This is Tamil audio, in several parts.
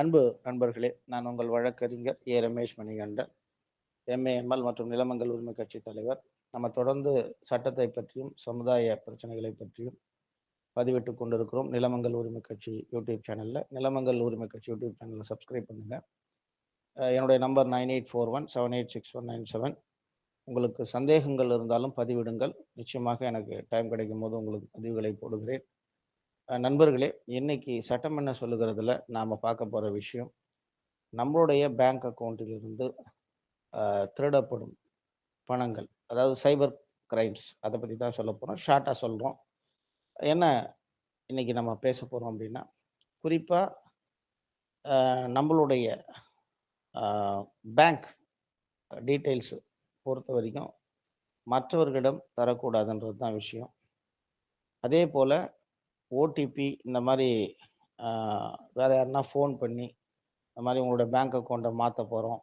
அன்பு நண்பர்களே நான் உங்கள் வழக்கறிஞர் ஏ. ரமேஷ் மணிகண்டன் எம்ஏஎம்எல் மற்றும் நிலமங்கல் உரிமை கட்சி தலைவர். நம்ம தொடர்ந்து சட்டத்தை பற்றியும் சமுதாய பிரச்சனைகளை பற்றியும் பதிவிட்டு கொண்டிருக்கிறோம். நிலமங்கல் உரிமை கட்சி யூடியூப் சேனலில். நிலமங்கல் உரிமை கட்சி யூடியூப் சேனலில் சப்ஸ்கிரைப் பண்ணுங்கள் என்னுடைய number nine eight four one seven eight six one nine seven. உங்களுக்கு சந்தேகங்கள் இருந்தாலும் பதிவிடுங்கள். நிச்சயமாக எனக்கு டைம் கிடைக்கும் போது உங்களுக்கு பதிவுகளை போடுகிறேன். நண்பர்களே இன்னைக்கு சட்டம் என்ன சொல்லுகிறதுல நாம் பார்க்க போகிற விஷயம் நம்மளுடைய பேங்க் அக்கௌண்ட்டிலிருந்து திருடப்படும் பணங்கள் அதாவது சைபர் கிரைம்ஸ் அதை பற்றி தான் சொல்ல போகிறோம் ஷார்ட்டாக சொல்கிறோம் என்ன இன்னைக்கு நம்ம பேச போகிறோம் அப்படின்னா குறிப்பாக நம்மளுடைய பேங்க் டீட்டெயில்ஸ் பொறுத்த வரைக்கும் மற்றவர்களிடம் தரக்கூடாதுன்றது தான் விஷயம். அதே போல் ஓடிபி இந்த மாதிரி வேறு யாருன்னா ஃபோன் பண்ணி இந்த மாதிரி உங்களோட பேங்க் அக்கௌண்ட்டை மாற்ற போகிறோம்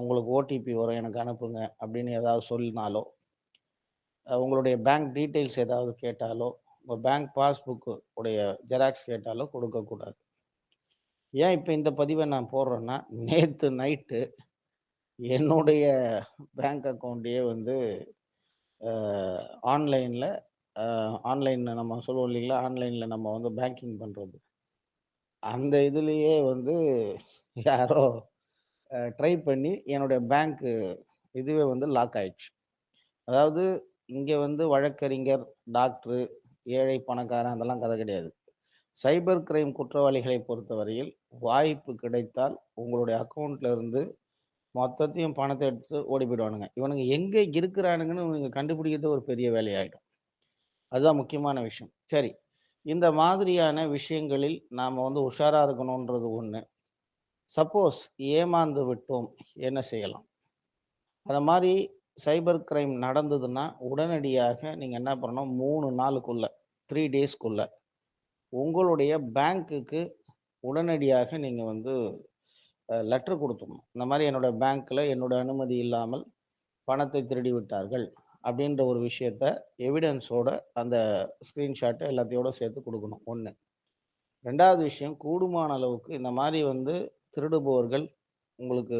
உங்களுக்கு ஓடிபி வரும் எனக்கு அனுப்புங்க அப்படின்னு ஏதாவது சொல்லினாலோ உங்களுடைய பேங்க் டீட்டெயில்ஸ் ஏதாவது கேட்டாலோ உங்கள் பேங்க் பாஸ்புக்கு உடைய ஜெராக்ஸ் கேட்டாலோ கொடுக்கக்கூடாது. ஏன் இப்போ இந்த பதிவை நான் போடுறேன்னா நேற்று நைட்டு என்னுடைய பேங்க் அக்கௌண்ட்டையே வந்து ஆன்லைனில் ஆன்லைனில் நம்ம சொல்லுவோம் இல்லைங்களா? ஆன்லைனில் நம்ம வந்து பேங்கிங் பண்ணுறது அந்த இதுலேயே வந்து யாரோ ட்ரை பண்ணி என்னுடைய பேங்க்கு இதுவே வந்து லாக் ஆயிடுச்சு. அதாவது இங்கே வந்து வழக்கறிஞர் டாக்டரு ஏழை பணக்காரன் அதெல்லாம் கதை கிடையாது. சைபர் கிரைம் குற்றவாளிகளை பொறுத்தவரையில் வாய்ப்பு கிடைத்தால் உங்களுடைய அக்கௌண்ட்ல இருந்து மொத்தத்தையும் பணத்தை எடுத்துட்டு ஓடி போயிடுவானுங்க. இவனுங்க எங்கே இருக்கிறானுங்கன்னு இவங்க கண்டுபிடிக்கிறது ஒரு பெரிய வேலையாயிடும். அதுதான் முக்கியமான விஷயம். சரி இந்த மாதிரியான விஷயங்களில் நாம் வந்து உஷாராக இருக்கணுன்றது ஒன்று சப்போஸ் ஏமாந்து விட்டோம் என்ன செய்யலாம்? அந்த மாதிரி சைபர் கிரைம் நடந்ததுன்னா உடனடியாக நீங்கள் என்ன பண்ணணும்? மூணு நாளுக்குள்ள த்ரீ டேஸ்க்குள்ள உங்களுடைய பேங்க்குக்கு உடனடியாக நீங்கள் வந்து லெட்டர் கொடுத்துடணும். இந்த மாதிரி என்னோட பேங்க்கில் என்னோட அனுமதி இல்லாமல் பணத்தை திருடி விட்டார்கள். அப்படின்ற ஒரு விஷயத்த எவிடன்ஸோட அந்த ஸ்க்ரீன்ஷாட்டை எல்லாத்தையோட சேர்த்து கொடுக்கணும். ஒன்று ரெண்டாவது விஷயம் கூடுமான அளவுக்கு இந்த மாதிரி வந்து திருடுபவர்கள் உங்களுக்கு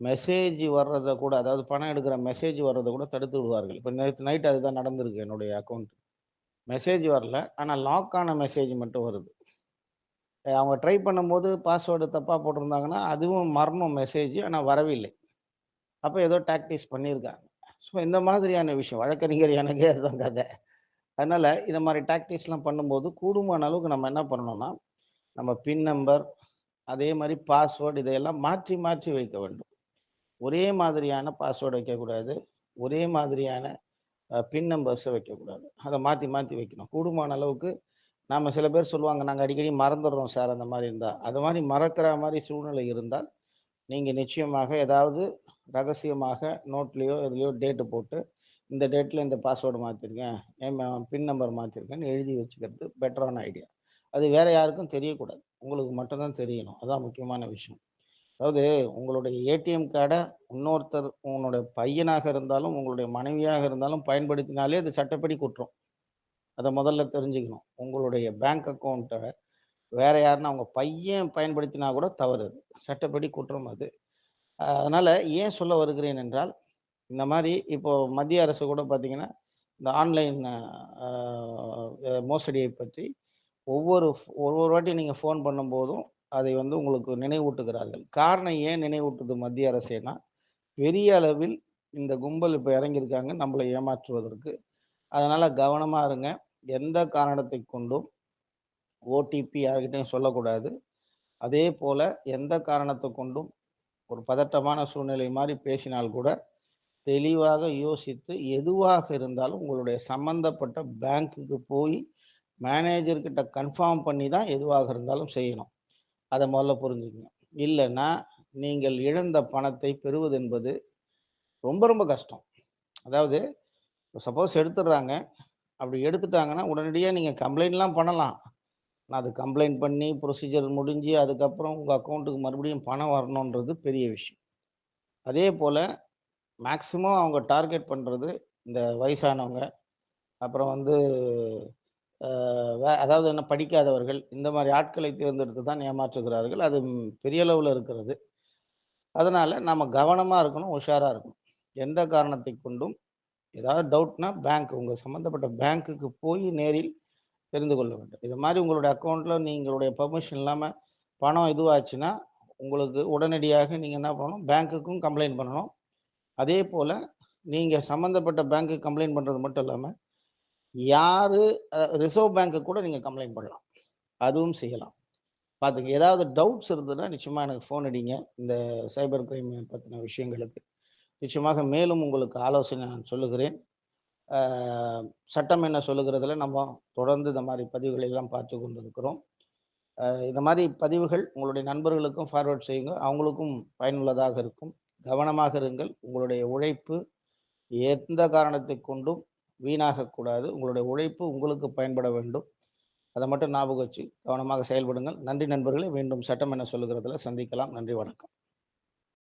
மெசேஜ் வர்றதை கூட அதாவது பணம் எடுக்கிற மெசேஜ் வர்றதை கூட தடுத்து விடுவார்கள். இப்போ நேற்று நைட் அதுதான் நடந்திருக்கு என்னுடைய அக்கௌண்ட் மெசேஜ் வரல ஆனால் லாக் ஆன மெசேஜ் மட்டும் வருது. அவங்க ட்ரை பண்ணும்போது பாஸ்வேர்டு தப்பாக போட்டிருந்தாங்கன்னா அதுவும் மரணம் மெசேஜ் ஆனால் வரவில்லை. அப்போ ஏதோ டாக்டிஸ் பண்ணியிருக்காங்க. ஸோ இந்த மாதிரியான விஷயம். வழக்கறிஞர் எனக்கே அதுதான் கதை. அதனால் இந்த மாதிரி டாக்டிஸ்லாம் பண்ணும்போது கூடுமான அளவுக்கு நம்ம என்ன பண்ணணும்னா நம்ம பின் நம்பர் அதே மாதிரி பாஸ்வேர்டு இதையெல்லாம் மாற்றி மாற்றி வைக்க வேண்டும். ஒரே மாதிரியான பாஸ்வேர்டு வைக்கக்கூடாது. ஒரே மாதிரியான பின் நம்பர்ஸை வைக்கக்கூடாது. அதை மாற்றி மாற்றி வைக்கணும். கூடுமான அளவுக்கு நாம் சில பேர் சொல்லுவாங்க நாங்கள் அடிக்கடி மறந்துடுறோம் சார் அந்த மாதிரி இருந்தால் அது மாதிரி மறக்கிற மாதிரி சூழ்நிலை இருந்தால் நீங்கள் நிச்சயமாக ஏதாவது ரகசியமாக நோட்லேயோ எதுலேயோ டேட்டு போட்டு இந்த டேட்டில் இந்த பாஸ்வேர்டு மாற்றிருக்கேன் என் பின் நம்பர் மாற்றிருக்கேன்னு எழுதி வச்சுக்கிறது பெட்டரான ஐடியா அது வேற யாருக்கும் தெரியக்கூடாது. உங்களுக்கு மட்டும்தான் தெரியணும். அதான் முக்கியமான விஷயம். அதாவது உங்களுடைய ஏடிஎம் கார்டை இன்னொருத்தர் உங்களுடைய பையனாக இருந்தாலும் உங்களுடைய மனைவியாக இருந்தாலும் பயன்படுத்தினாலே அது சட்டப்படி குற்றம். அதை முதல்ல தெரிஞ்சுக்கணும். உங்களுடைய பேங்க் அக்கௌண்ட்டை வேற யாருன்னா அவங்க பையன் பயன்படுத்தினா கூட தவறு. அது சட்டப்படி குற்றம் அது. அதனால் அதனால ஏன் சொல்ல வருகிறேன் என்றால் இந்த மாதிரி இப்போ மத்திய அரசு கூட பார்த்தீங்கன்னா இந்த ஆன்லைன் மோசடியை பற்றி ஒவ்வொரு ஒவ்வொரு வாட்டி நீங்கள் ஃபோன் பண்ணும்போதும் அதை வந்து உங்களுக்கு நினைவூட்டுகிறார்கள். காரணம் ஏன் நினைவூட்டுது மத்திய அரசேனா பெரிய அளவில் இந்த கும்பல் இப்போ இறங்கியிருக்காங்க நம்மளை ஏமாற்றுவதற்கு. அதனால் கவனமாக இருங்க. எந்த காரணத்தை கொண்டும் ஓடிபி யார்கிட்டையும் சொல்லக்கூடாது. அதே போல் எந்த காரணத்தை கொண்டும் ஒரு பதட்டமான சூழ்நிலை மாதிரி பேசினால் கூட தெளிவாக யோசித்து எதுவாக இருந்தாலும் உங்களுடைய சம்பந்தப்பட்ட பேங்க்குக்கு போய் மேனேஜர்கிட்ட கன்ஃபார்ம் பண்ணி தான் எதுவாக இருந்தாலும் செய்யணும். அதை முதல்ல புரிஞ்சுக்கங்க. இல்லைன்னா நீங்கள் இழந்த பணத்தை பெறுவது என்பது ரொம்ப ரொம்ப கஷ்டம். அதாவது சப்போஸ் எடுத்துடுறாங்க. அப்படி எடுத்துட்டாங்கன்னா உடனடியாக நீங்கள் கம்ப்ளைண்ட்லாம் பண்ணலாம். நான் அது கம்ப்ளைண்ட் பண்ணி ப்ரொசீஜர் முடிஞ்சு அதுக்கப்புறம் உங்கள் அக்கௌண்ட்டுக்கு மறுபடியும் பணம் வரணுன்றது பெரிய விஷயம் அதே போல் மேக்ஸிமம் அவங்க டார்கெட் பண்ணுறது இந்த வயசானவங்க அப்புறம் வந்து வே அதாவது என்ன படிக்காதவர்கள், இந்த மாதிரி ஆட்களை தேர்ந்தெடுத்து தான் ஏமாற்றுகிறார்கள். அது பெரிய அளவில் இருக்கிறது. அதனால் நம்ம கவனமாக இருக்கணும், உஷாராக இருக்கணும். எந்த காரணத்தைக் கொண்டும் ஏதாவது டவுட்னா பேங்க் உங்கள் சம்மந்தப்பட்ட பேங்க்குக்கு போய் நேரில் தெரிந்து கொள்ள வேண்டும். இது மாதிரி உங்களுடைய அக்கௌண்ட்டில் நீங்களுடைய பெர்மிஷன் இல்லாமல் பணம் இதுவாச்சுன்னா, உங்களுக்கு உடனடியாக நீங்கள் என்ன பண்ணணும், பேங்க்குக்கும் கம்ப்ளைண்ட் பண்ணணும். அதே போல் நீங்கள் சம்மந்தப்பட்ட பேங்க்கு கம்ப்ளைண்ட் பண்ணுறது மட்டும் இல்லாமல் யார் ரிசர்வ் பேங்க்கு கூட நீங்கள் கம்ப்ளைண்ட் பண்ணலாம். அதுவும் செய்யலாம். பார்த்துங்க ஏதாவது டவுட்ஸ் இருந்ததுன்னா நிச்சயமாக எனக்கு ஃபோன் அடிங்க. இந்த சைபர் கிரைம் பற்றின விஷயங்களுக்கு. நிச்சயமாக மேலும் உங்களுக்கு ஆலோசனை நான் சொல்லுகிறேன். சட்டம் என்ன சொல்லுகிறதுல நம்ம தொடர்ந்து இந்த மாதிரி பதிவுகளை எல்லாம் பார்த்து கொண்டிருக்கிறோம். இந்த மாதிரி பதிவுகள் உங்களுடைய நண்பர்களுக்கும் ஃபார்வர்ட் செய்யுங்க. அவங்களுக்கும் பயனுள்ளதாக இருக்கும். கவனமாக இருங்கள். உங்களுடைய உழைப்பு எந்த காரணத்தை கொண்டும் வீணாகக்கூடாது. உங்களுடைய உழைப்பு உங்களுக்கு பயன்பட வேண்டும். அதை மட்டும் ஞாபகம் வச்சு கவனமாக செயல்படுங்கள். நன்றி நண்பர்களே. மீண்டும் சட்டம் என்ன சொல்லுகிறதுல சந்திக்கலாம். நன்றி, வணக்கம்.